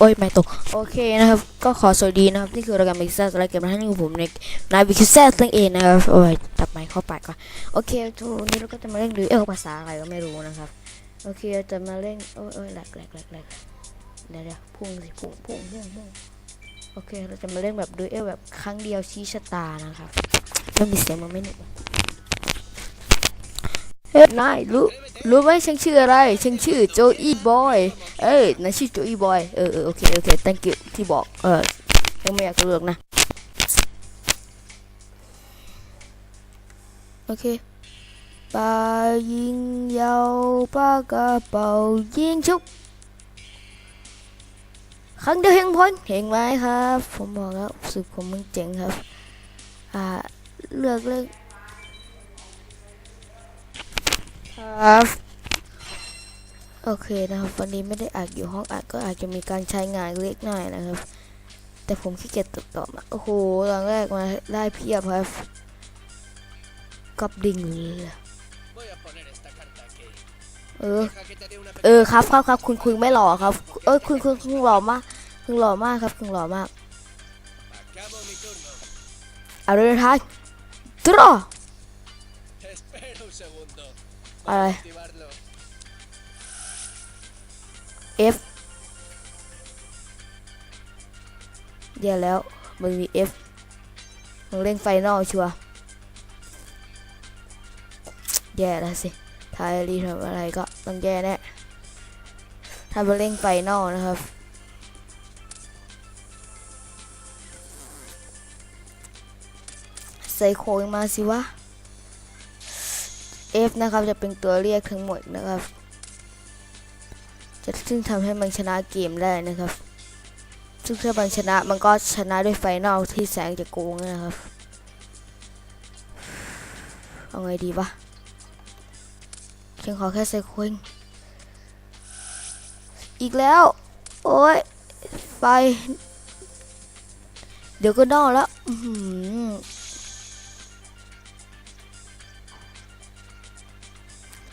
โอ้ยไม่ตกโอเคนะครับ ก็ขอสวัสดีนะครับ นี่คือรายการมิกซ์ซ่าและเกมท่านอยู่ผมในนายมิกซ์ซ่านั่นเองนะครับ โอ้ยจับไมค์เข้าไปก่อน โอเคทุกนี้เราก็จะมาเล่นดูเอลภาษาอะไรก็ไม่รู้นะครับ โอเคจะมาเล่นโอ้ยโอ้ยแหลกแหลกแหลกแหลกเดี๋ยวเดี๋ยวพุ่งสิพุ่งพุ่งพุ่งพุ่งโอเค เราจะมาเล่นแบบดูเอลแบบครั้งเดียวชี้ชะตานะครับไม่มีเสียงมันไม่หนุก เฮ้ยนายรู้รู้ไหมฉันชื่ออะไรฉันชื่อโจอี้บอยเอ้ยนายชื่อโจอี้บอยเออเออโอเคโอเค thank you ที่บอกเออยังไม่อยากจะเลือกนะโอเคปายิงยาวปากระเป๋ายิงชุบครั้งเดียวเฮงพ้นเห็นไหมครับ ผมบอกแล้วสึกผมมึงเจ๋งครับ อ่า เลือกเลือก ครับ โอเคนะครับวันนี้ไม่ได้อัดอยู่ห้องอัดก็อาจจะมีการใช้งานเล็กน้อยนะครับ แต่ผมขี้เกียจตัดต่อมาโอ้โหตอนแรกมาได้เพียบครับกับดิ่งเลยอะ Voy a poner esta carta aquí. เออ เออครับครับครับคุณคุณไม่หล่อครับ เออคุณคุณคุณหล่อมากคุณหล่อมากครับคุณหล่อมากเอาเดินทางตรอ Espera un segundo. Ay. Voy a activarlo. F เดี๋ยวแล้วมันมี F มึงเล่นไฟนอลชัวร์แย่แล้วสิทายรีทำอะไรก็ต้องแย่แน่ถ้าไปเล่นไฟนอลนะครับ ใส่โค้งมาสิวะ F นะครับจะเป็นตัวเรียกทั้งหมดนะครับ จะซึ่งทำให้มันชนะเกมได้นะครับ ซึ่งถ้ามันชนะมันก็ชนะด้วยไฟนอลที่แสงจะโกงนะครับ เอาไงดีวะฉันขอแค่ใส่ควิงอีกแล้ว โอ้ยไฟ เดี๋ยวก็นอกแล้ว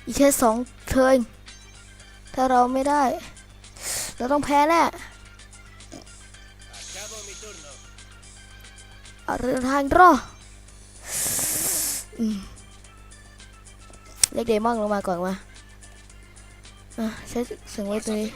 อีกแค่สองเทิร์นถ้าเราไม่ได้ เราต้องแพ้แน่อาเดินทางรอเล็กเดมอนลงมาก่อนมาอะใช้เสียงไว้ตัวนี้